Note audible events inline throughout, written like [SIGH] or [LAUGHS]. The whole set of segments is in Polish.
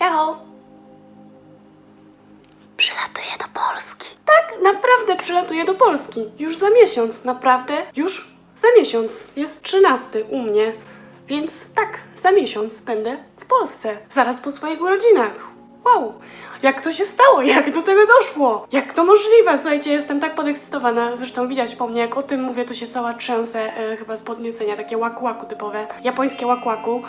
Jaho! Przylatuję do Polski. Tak, naprawdę przylatuję do Polski. Już za miesiąc, naprawdę. Już za miesiąc. Jest 13 u mnie. Więc tak, za miesiąc będę w Polsce. Zaraz po swoich urodzinach. Wow! Jak to się stało? Jak do tego doszło? Jak to możliwe? Słuchajcie, jestem tak podekscytowana. Zresztą widać po mnie, jak o tym mówię, to się cała trzęsę, e, chyba z podniecenia, takie łaku-łaku typowe. Japońskie łaku-łaku.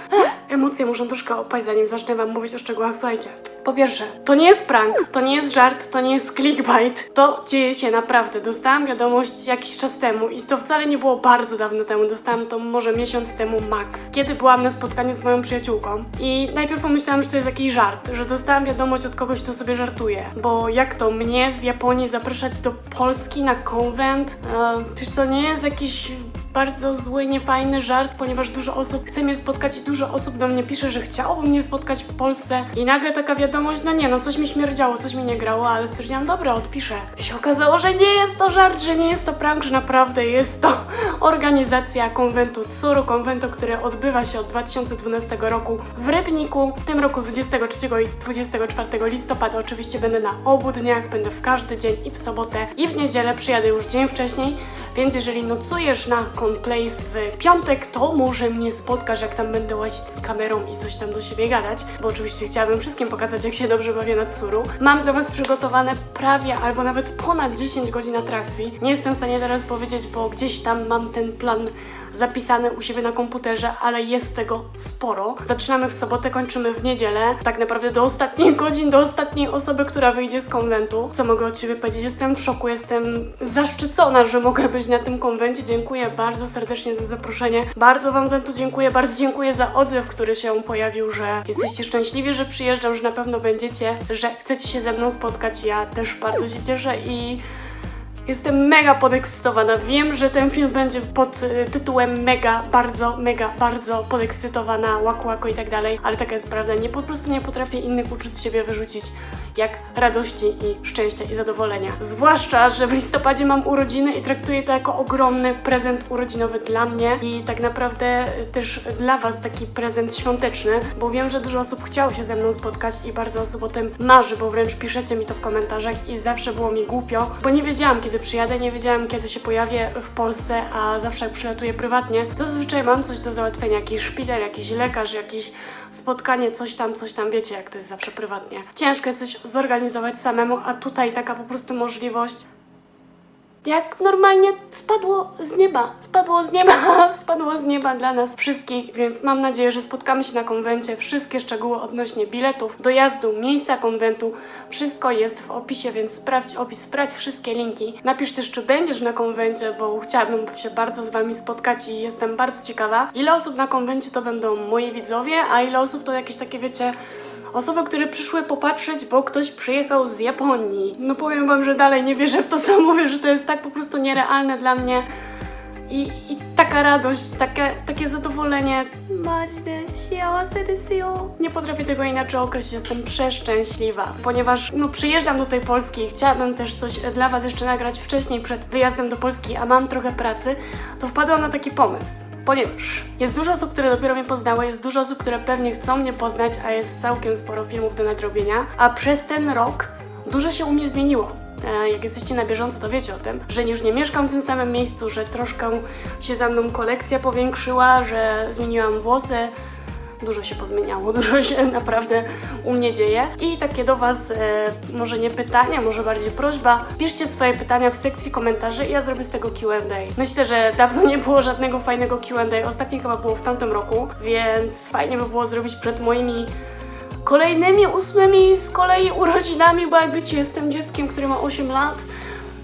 Emocje muszą troszkę opaść, zanim zacznę wam mówić o szczegółach. Słuchajcie, po pierwsze, to nie jest prank, to nie jest żart, to nie jest clickbait. To dzieje się naprawdę. Dostałam wiadomość jakiś czas temu i to wcale nie było bardzo dawno temu. Dostałam to może miesiąc temu max, kiedy byłam na spotkaniu z moją przyjaciółką. I najpierw pomyślałam, że to jest jakiś żart, że dostałam wiadomość od kogoś, kto sobie żartuje. Bo jak to mnie z Japonii zapraszać do Polski na konwent? E, czyż to nie jest jakiś bardzo zły, niefajny żart, ponieważ dużo osób chce mnie spotkać i dużo osób do mnie pisze, że chciałoby mnie spotkać w Polsce i nagle taka wiadomość, no nie, no coś mi śmierdziało, coś mi nie grało, ale stwierdziłam, dobra, odpiszę. I się okazało, że nie jest to żart, że nie jest to prank, że naprawdę jest to [LAUGHS] organizacja konwentu Tsuru, konwentu, który odbywa się od 2012 roku w Rybniku. W tym roku 23 i 24 listopada oczywiście będę na obu dniach, będę w każdy dzień i w sobotę i w niedzielę przyjadę już dzień wcześniej, więc jeżeli nocujesz na Conplace w piątek, to może mnie spotkasz, jak tam będę łazić z kamerą i coś tam do siebie gadać, bo oczywiście chciałabym wszystkim pokazać, jak się dobrze bawię na Tsuru. Mam dla Was przygotowane prawie albo nawet ponad 10 godzin atrakcji. Nie jestem w stanie teraz powiedzieć, bo gdzieś tam mam ten plan zapisany u siebie na komputerze, ale jest tego sporo. Zaczynamy w sobotę, kończymy w niedzielę. Tak naprawdę do ostatnich godzin, do ostatniej osoby, która wyjdzie z konwentu. Co mogę od Ciebie powiedzieć? Jestem w szoku, jestem zaszczycona, że mogę być na tym konwencie. Dziękuję bardzo serdecznie za zaproszenie. Bardzo Wam za to dziękuję, bardzo dziękuję za odzew, który się pojawił, że jesteście szczęśliwi, że przyjeżdżam, że na pewno będziecie, że chcecie się ze mną spotkać. Ja też bardzo się cieszę i Jestem mega podekscytowana. Wiem, że ten film będzie pod y, tytułem mega, bardzo, mega, bardzo podekscytowana, łaku, łaku i tak dalej, ale taka jest prawda. Nie po prostu nie potrafię innych uczuć siebie wyrzucić jak radości i szczęścia i zadowolenia. Zwłaszcza, że w listopadzie mam urodziny i traktuję to jako ogromny prezent urodzinowy dla mnie i tak naprawdę też dla Was taki prezent świąteczny, bo wiem, że dużo osób chciało się ze mną spotkać i bardzo osób o tym marzy, bo wręcz piszecie mi to w komentarzach i zawsze było mi głupio, bo nie wiedziałam kiedy przyjadę, nie wiedziałam kiedy się pojawię w Polsce, a zawsze jak przylatuję prywatnie, to zazwyczaj mam coś do załatwienia, jakiś szpital, jakiś lekarz, jakiś spotkanie, coś tam, coś tam, wiecie jak to jest zawsze prywatnie. Ciężko jest coś zorganizować samemu, a tutaj taka po prostu możliwość jak normalnie spadło z nieba, spadło z nieba, [LAUGHS] spadło z nieba dla nas wszystkich, więc mam nadzieję, że spotkamy się na konwencie. Wszystkie szczegóły odnośnie biletów, dojazdu, miejsca konwentu, wszystko jest w opisie, więc sprawdź opis, sprawdź wszystkie linki. Napisz też, czy będziesz na konwencie, bo chciałabym się bardzo z Wami spotkać i jestem bardzo ciekawa. Ile osób na konwencie to będą moi widzowie, a ile osób to jakieś takie, wiecie, Osoby, które przyszły popatrzeć, bo ktoś przyjechał z Japonii. No powiem wam, że dalej nie wierzę w to, co [LAUGHS] mówię, że to jest tak po prostu nierealne dla mnie. I, i taka radość, takie, takie zadowolenie. Nie potrafię tego inaczej określić, jestem przeszczęśliwa, ponieważ no przyjeżdżam do tej Polski i chciałabym też coś dla Was jeszcze nagrać wcześniej przed wyjazdem do Polski, a mam trochę pracy, to wpadłam na taki pomysł. Ponieważ jest dużo osób, które dopiero mnie poznały, jest dużo osób, które pewnie chcą mnie poznać, a jest całkiem sporo filmów do nadrobienia, a przez ten rok dużo się u mnie zmieniło. E, Jak jesteście na bieżąco, to wiecie o tym, że już nie mieszkam w tym samym miejscu, że troszkę się za mną kolekcja powiększyła, że zmieniłam włosy. Dużo się pozmieniało, [LAUGHS] dużo się naprawdę u mnie dzieje. I takie do Was, e, może nie pytania, może bardziej prośba. Piszcie swoje pytania w sekcji komentarzy i ja zrobię z tego QA. Myślę, że dawno nie było żadnego fajnego QA. Ostatnie chyba było w tamtym roku, więc fajnie by było zrobić przed moimi kolejnymi ósmymi z kolei urodzinami, bo jak wiecie, jestem dzieckiem, które ma 8 lat.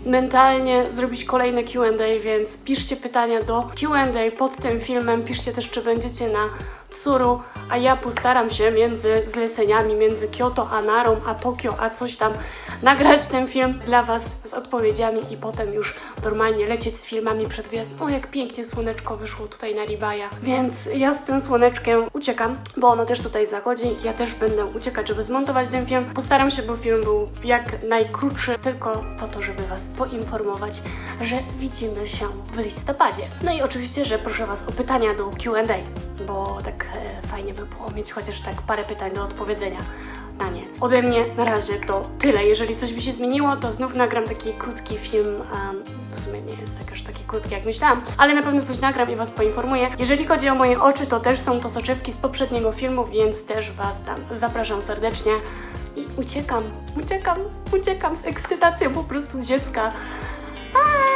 Mentalnie zrobić kolejne QA, więc piszcie pytania do QA pod tym filmem. Piszcie też, czy będziecie na Tsuru, a ja postaram się między zleceniami, między Kyoto a Narą, a Tokio, a coś tam nagrać ten film dla Was z odpowiedziami i potem już normalnie lecieć z filmami przed wyjazdem. O, jak pięknie słoneczko wyszło tutaj na Ribaja. Więc ja z tym słoneczkiem uciekam, bo ono też tutaj zachodzi. Ja też będę uciekać, żeby zmontować ten film. Postaram się, bo film był jak najkrótszy, tylko po to, żeby Was poinformować, że widzimy się w listopadzie. No i oczywiście, że proszę Was o pytania do Q&A, bo tak e, fajnie by było mieć chociaż tak parę pytań do odpowiedzenia. Tanie. Ode mnie na razie to tyle. Jeżeli coś by się zmieniło, to znów nagram taki krótki film. em, w sumie nie jest jakoś taki krótki, jak myślałam, ale na pewno coś nagram i Was poinformuję. Jeżeli chodzi o moje oczy, to też są to soczewki z poprzedniego filmu, więc też Was tam zapraszam serdecznie. I uciekam, uciekam, uciekam z ekscytacją po prostu dziecka. Aaa!